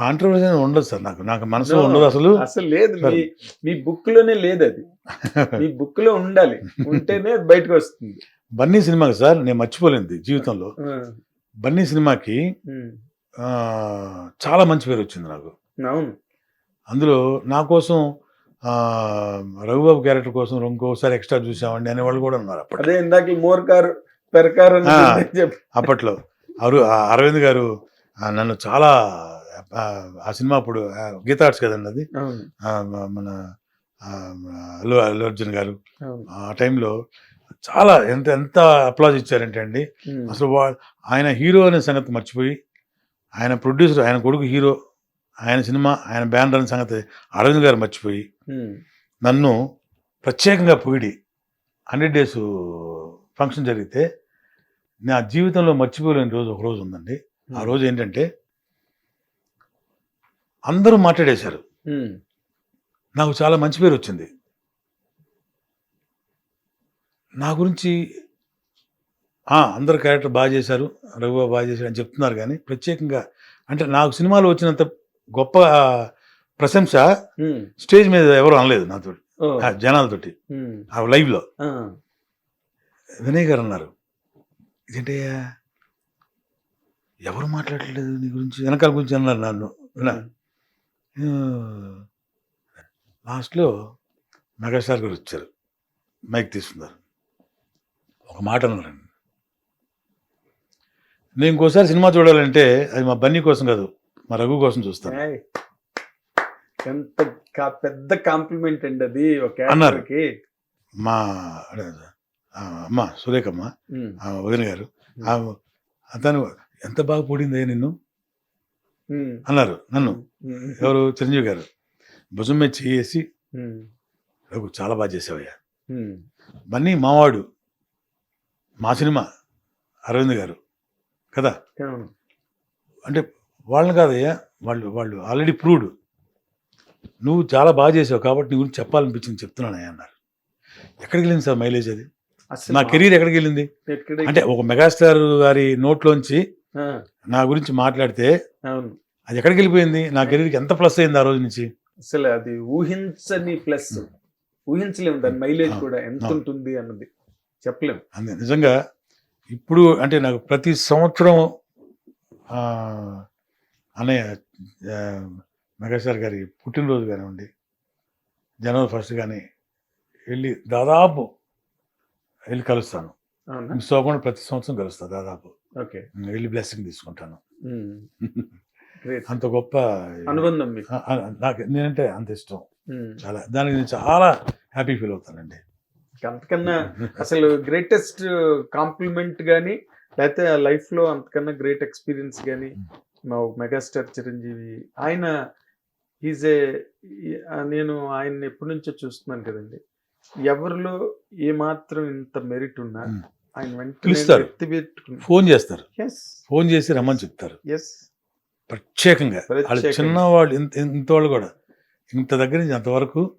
Controversy ఉండదు sir. నాకు నాకు మనసులో ఉండదు అసలు. అసలు లేదు. మీ మీ బుక్లోనే లేదు అది. మీ బుక్లో ఉండాలి. ఉంటేనే బయటకు వస్తుంది. బన్నీ సినిమాకి సార్ నేను మర్చిపోలేంది జీవితంలో. బన్నీ సినిమాకి చాలా మంచి పేరు వచ్చింది నాకు. అవును. అందులో నా కోసం రఘుబాబు క్యారెక్టర్ కోసం ఇంకోసారి ఎక్స్ట్రా చూసామండి అనే వాళ్ళు కూడా ఉన్నారు అప్పట్లో. అదే ఇందాక మోర్కార్ పెరకార్ అని ఆ. చెప్పి. అప్పట్లో. అరవింద్ గారు నన్ను చాలా ఆ, సినిమా అప్పుడు గీతా ఆర్ట్స్ కదండి అది? మన అల్లు అల్లు అర్జున్ గారు. ఆ టైంలో చాలా ఎంత ఎంత అప్లాజ్ ఇచ్చారంటే అండి అసలు వా ఆయన హీరో అనే సంగతి మర్చిపోయి ఆయన ప్రొడ్యూసర్ ఆయన కొడుకు హీరో ఆయన సినిమా ఆయన బ్యానర్ అనే సంగతి అరవింద్ గారు మర్చిపోయి నన్ను ప్రత్యేకంగా పొగిడి హండ్రెడ్ డేస్ ఫంక్షన్ జరిగితే నా జీవితంలో మర్చిపోలేని రోజు ఒక రోజు ఉందండి. ఆ రోజు ఏంటంటే అందరూ మాట్లాడేశారు. నాకు చాలా మంచి పేరు వచ్చింది. నా గురించి అందరు క్యారెక్టర్ బాగా చేశారు రఘుబాబు బాగా చేశారు అని చెప్తున్నారు కానీ ప్రత్యేకంగా అంటే నాకు సినిమాలో వచ్చినంత గొప్ప ప్రశంస స్టేజ్ మీద ఎవరు అనలేదు నాతో జనాలతోటి ఆ లైవ్లో. వినయ్ గారు అన్నారు ఇదేంటయ్యా ఎవరు మాట్లాడలేదు నీ గురించి? వెనకాల గురించి అన్నారు నన్ను వినా? లాస్ట్లో మెగాస్టార్ గారు వచ్చారు. మైక్ తీసుకున్నారు ఒక మాట అన్నారండి. నేను ఇంకోసారి సినిమా చూడాలంటే అది మా బన్నీ కోసం కాదు మా రఘు కోసం చూస్తాను. ఎంత పెద్ద కాంప్లిమెంట్ అండి అది ఒక అన్నారు. మా అమ్మ సురేఖమ్మ వదిన గారు. ఆ, అతను ఎంత బాగా పొడిందే నిన్ను? అన్నారు నన్ను. ఎవరు? చిరంజీవి గారు. భుజం మీద చేసి చాలా బాగా చేసావయ్యా. బన్నీ మావాడు మా సినిమా అరవింద్ గారు. కదా. అంటే వాళ్ళని కాదయ్యా వాళ్ళు వాళ్ళు ఆల్రెడీ ప్రూవ్డ్ నువ్వు చాలా బాగా చేసావు కాబట్టి నీ గురించి చెప్పాలనిపించింది చెప్తున్నానయ్యా అన్నారు. ఎక్కడికి వెళ్ళింది సార్ మైలేజ్ అది? నా కెరీర్ ఎక్కడికి వెళ్ళింది? అంటే ఒక మెగాస్టార్ గారి నోట్లోంచి నా గురించి మాట్లాడితే అవును. అది ఎక్కడికి వెళ్ళిపోయింది? నా కెరీర్కి ఎంత ప్లస్ అయింది ఆ రోజు నుంచి? అసలు అది ఊహించని ప్లస్. ఊహించలేము దాని మైలేజ్ కూడా ఎంత. ఉంటుంది అన్నది చెప్పలేము. అంతే. నిజంగా ఇప్పుడు అంటే నాకు ప్రతి సంవత్సరం అన్నయ్య ఆ, మెగాస్టార్ గారి పుట్టినరోజు కానివ్వండి జనవరి ఫస్ట్ కానీ వెళ్ళి దాదాపు వెళ్ళి కలుస్తాను. మిస్ అవ్వకుండా ప్రతి సంవత్సరం కలుస్తాను దాదాపు. ఓకే. వెళ్ళి బ్లెస్సింగ్ తీసుకుంటాను. అంత గొప్ప అనుబంధం నాకు నేనంటే అంత ఇష్టం. చాలా దానికి నేను చాలా హ్యాపీ ఫీల్ అవుతానండి. అంతకన్నా అసలు గ్రేటెస్ట్ కాంప్లిమెంట్ కానీ లేకపోతే లైఫ్లో అంతకన్నా గ్రేట్ ఎక్స్పీరియన్స్ కానీ మా మెగాస్టార్ చిరంజీవి ఆయన ఈజ్ ఏ నేను ఆయన ఎప్పటి నుంచో చూస్తున్నాను కదండి. ఎవరిలో ఏ మాత్రం ఇంత మెరిట్ ఉన్నా పిలుస్తారు. ఫోన్ చేస్తారు. ఫోన్ చేసి రమ్మని చెప్తారు. ప్రత్యేకంగా. వాళ్ళు. చిన్నవాళ్ళు ఇంత ఇంతవాళ్ళు కూడా. ఇంత దగ్గర నుంచి అంతవరకు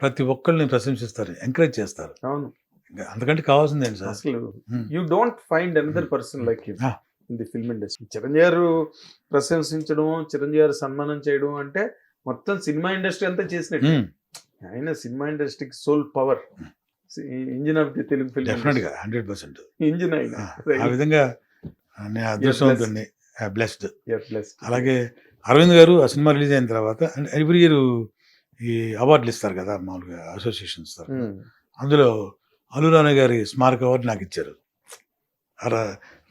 ప్రతి ఒక్కరిని ప్రశంసిస్తారు ఎంకరేజ్ చేస్తారు. అవును. ఇంకా అంతకంటే కావాల్సింది ఏంటి సార్? అసలు Hmm. You don't find another person like you. In the film industry Chiranjeevi garu ప్రశంసించడం Chiranjeevi గారు సన్మానం చేయడం అంటే మొత్తం సినిమా ఇండస్ట్రీ అంతా చేసినట్టు. మ్మ్. ఆయన సినిమా ఇండస్ట్రీకి soul power engine of the Telugu definite ఫిల్మ్గా hundred percent engine ఆయన ఆ విధంగా నేను అదృష్టవంతుడిని బ్లెస్డ్. అలాగే అరవింద్ గారు ఆ సినిమా రిలీజ్ అయిన తర్వాత ఎవ్రీ ఇయర్ ఈ అవార్డులు ఇస్తారు కదా మామూలుగా అసోసియేషన్ ఇస్తారు Hmm. అందులో అల్లురాణ గారి స్మారక అవార్డు నాకు ఇచ్చారు. అలా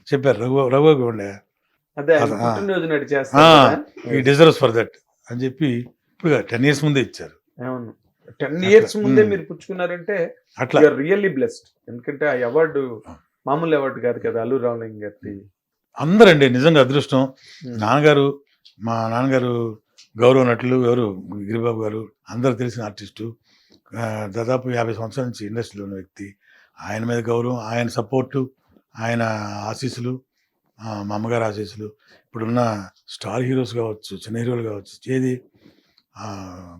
చెప్పారు రఘు రఘు ఉండే. ఈ డిజర్వ్స్ ఫర్ దట్ అని చెప్పి ఇప్పుడు టెన్ ఇయర్స్ ముందే ఇచ్చారు. టెన్ ఇయర్స్ ముందే. మీరు పుచ్చుకున్నారంటే అట్లా. Really blessed. ఎందుకంటే ఆ అవార్డు మామూలు అవార్డు కాదు కదా అల్లు రామలింగ్ గారి అందరండి నిజంగా అదృష్టం. నాన్నగారు మా నాన్నగారు గౌరవ నటులు ఎవరు? గిరిబాబు గారు అందరు తెలిసిన ఆర్టిస్టు. దాదాపు యాభై సంవత్సరాల నుంచి ఇండస్ట్రీలో ఉన్న వ్యక్తి. ఆయన మీద గౌరవం ఆయన సపోర్టు ఆయన ఆశీస్సులు మా అమ్మగారి ఆశీస్సులు. ఇప్పుడున్న స్టార్ హీరోస్ కావచ్చు చిన్న హీరోలు కావచ్చు ఏది?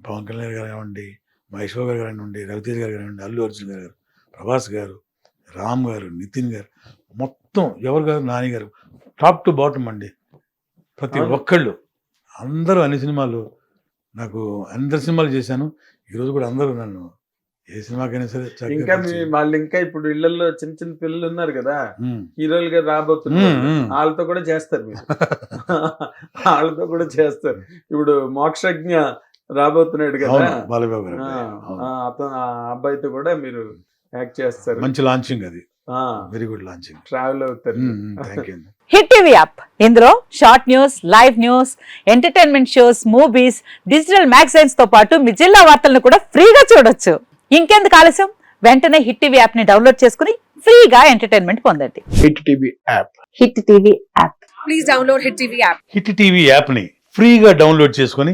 పవన్ కళ్యాణ్ గారు కానివ్వండి మహేష్ గారు కానివ్వండి రవితేజ్ గారు కానివ్వండి అల్లు అర్జున్ గారు ప్రభాస్ గారు రామ్ గారు నితిన్ గారు మొత్తం ఎవరు గారు నాని గారు టాప్ టు బాటమ్ అండి. ప్రతి. ఒక్కళ్ళు. అందరూ అన్ని సినిమాలు నాకు అందరి సినిమాలు చేశాను. ఈరోజు కూడా అందరూ నన్ను ఏ సినిమాకైనా సరే ఇంకా వాళ్ళు ఇంకా ఇప్పుడు ఇళ్ళలో చిన్న చిన్న పిల్లలు ఉన్నారు కదా ఉమ్. హీరోలుగా రాబోతున్నారు. వాళ్ళతో కూడా చేస్తారు మీరు. వాళ్ళతో కూడా చేస్తారు. ఇప్పుడు మోక్షజ్ఞ రాబోతున్నాడు కదా. బాలబాబు అతను ఆ అబ్బాయితో కూడా మీరు యాక్ట్ చేస్తారు. మంచి లాంచింగ్ అది. వెరీ గుడ్ లాంచింగ్ ట్రావెల్ అవుతారు. Thank you hit TV app. ఇందులో short news live news entertainment shows movies digital మ్యాగజైన్స్తో పాటు మీ జిల్లా వార్తలను కూడా ఫ్రీగా చూడొచ్చు. ఇంకెందుకు ఆలస్యం? వెంటనే హిట్ టీవీ యాప్ని డౌన్లోడ్ చేసుకుని ఫ్రీగా ఎంటర్టైన్మెంట్ పొందండి. Hit TV app. Hit TV app. Please download Hit TV app. Hit TV యాప్ని ఫ్రీగా డౌన్లోడ్ చేసుకొని